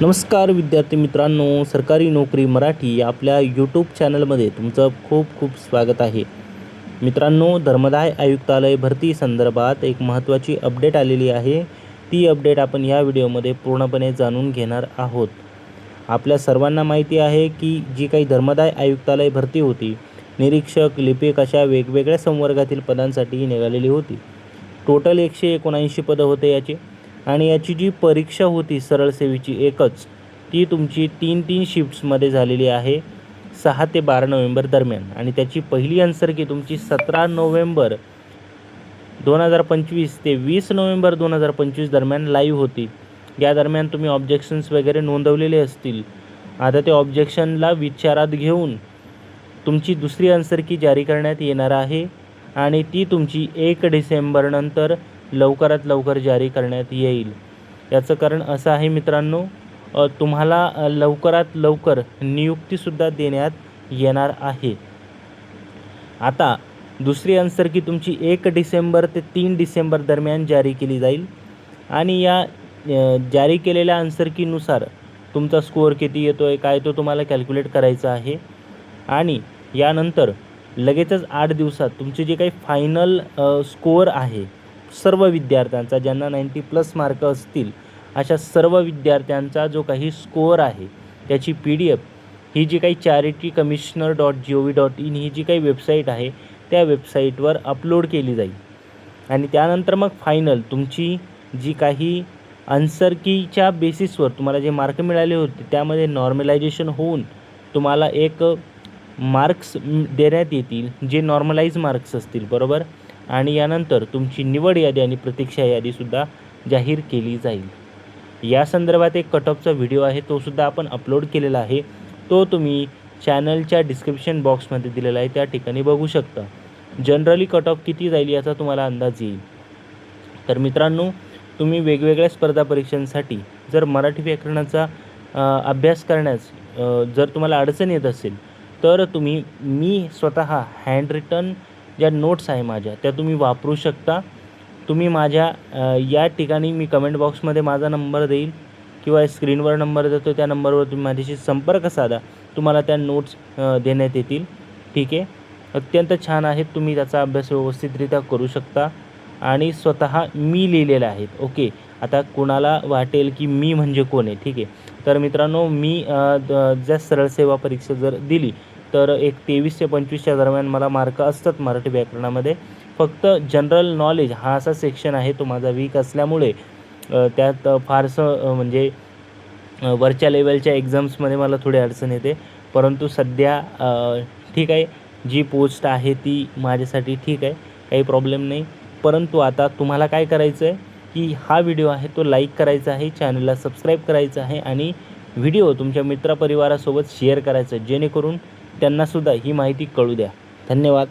नमस्कार विद्यार्थी मित्रांनो सरकारी नोकरी मराठी आपल्या यूट्यूब चॅनलमध्ये तुमचं खूप खूप स्वागत आहे. मित्रांनो धर्मदाय आयुक्तालय भरती संदर्भात एक महत्त्वाची अपडेट आलेली आहे. ती अपडेट आपण या व्हिडिओमध्ये पूर्णपणे जाणून घेणार आहोत. आपल्या सर्वांना माहिती आहे की जी काही धर्मदाय आयुक्तालय भरती होती निरीक्षक लिपिक अशा वेगवेगळ्या संवर्गातील पदांसाठी निघालेली होती. टोटल एकशे एकोणऐंशी पदं होते याची. आणि याची जी परीक्षा होती सरळ सेवेची एकच ती तुमची तीन तीन शिफ्ट्समध्ये झालेली आहे सहा ते बारा नोव्हेंबर दरम्यान. आणि त्याची पहिली आन्सर की तुमची सतरा नोव्हेंबर दोन हजार पंचवीस ते वीस नोव्हेंबर दोन हजार पंचवीस दरम्यान लाईव्ह होती. या दरम्यान तुम्ही ऑब्जेक्शन्स वगैरे नोंदवलेले असतील. आता ते ऑब्जेक्शनला विचारात घेऊन तुमची दुसरी आन्सर की जारी करण्यात येणार आहे. आणि ती तुमची एक डिसेंबरनंतर लवकरात लवकर जारी करण्यात येईल. याचं कारण असं आहे मित्रांनो तुम्हाला लवकरात लवकर नियुक्तीसुद्धा देण्यात येणार आहे. आता दुसरी आन्सर की तुमची एक डिसेंबर ते तीन डिसेंबर दरम्यान जारी केली जाईल. आणि या जारी केलेल्या आन्सर कीनुसार तुमचा स्कोअर किती येतो आहे काय तो तुम्हाला कॅल्क्युलेट करायचा आहे. आणि यानंतर लगेचच आठ दिवसात तुमचे जे काही फायनल स्कोअर आहे सर्व विद्यार्थ्यांचा ज्यांना नाईंटी प्लस मार्क असतील अशा सर्व विद्यार्थ्यांचा जो काही स्कोअर आहे त्याची पी डी एफ ही जी काही charity commissioner dot G O V dot in ही जी काही वेबसाईट आहे त्या वेबसाईटवर अपलोड केली जाईल. आणि त्यानंतर मग फायनल तुमची जी काही आन्सर कीच्या बेसिसवर तुम्हाला जे मार्क मिळाले होते त्यामध्ये नॉर्मलायझेशन होऊन तुम्हाला एक मार्क्स देण्यात येतील जे नॉर्मलाईज मार्क्स असतील बरोबर? आणि यानंतर तुमची निवड यादी आणि प्रतीक्षा यादीसुद्धा जाहीर केली जाईल. या संदर्भात एक कटऑफचा व्हिडिओ आहे तोसुद्धा आपण अपलोड केलेला आहे. तो तुम्ही चॅनलच्या डिस्क्रिप्शन बॉक्समध्ये दिलेला आहे त्या ठिकाणी बघू शकता. जनरली कट ऑफ किती जाईल याचा तुम्हाला अंदाज येईल. तर मित्रांनो तुम्ही वेगवेगळ्या स्पर्धा परीक्षांसाठी जर मराठी व्याकरणाचा अभ्यास करण्यास जर तुम्हाला अडचण येत असेल तर तुम्ही मी स्वतः हँड रिटन ज्या नोट्स आहे माझ्या त्या तुम्ही वापरू शकता. तुम्ही माझ्या या ठिकाणी मी कमेंट बॉक्समध्ये माझा नंबर देईल किंवा स्क्रीनवर नंबर देतो त्या नंबरवर तुम्ही माझ्याशी संपर्क साधा. तुम्हाला त्या नोट्स देण्यात येतील. ठीक आहे? अत्यंत छान आहेत. तुम्ही त्याचा अभ्यास व्यवस्थितरित्या करू शकता. आणि स्वतः मी लिहिलेलं आहेत. ओके? आता कोणाला वाटेल की मी म्हणजे कोण आहे? ठीक आहे? तर मित्रांनो मी ज्या सरळ सेवा परीक्षा जर दिली तर एक तेवीस ते पंचवीसच्या दरम्यान मला मार्क असतात मराठी व्याकरणामध्ये. फक्त जनरल नॉलेज हा असा सेक्शन आहे तो माझा वीक असल्यामुळे त्यात फारसं म्हणजे वरच्या लेवलच्या एक्झाम्समध्ये मला थोडी अडचण येते. परंतु सध्या ठीक आहे. जी पोस्ट आहे ती माझ्यासाठी ठीक आहे. काही प्रॉब्लेम नाही. परंतु आता तुम्हाला काय करायचं आहे की हा व्हिडिओ आहे तो लाईक करायचा आहे चॅनलला सबस्क्राईब करायचं आहे आणि व्हिडिओ तुमच्या मित्रपरिवारासोबत शेअर करायचा जेणेकरून त्यांनासुद्धा ही माहिती कळू द्या. धन्यवाद.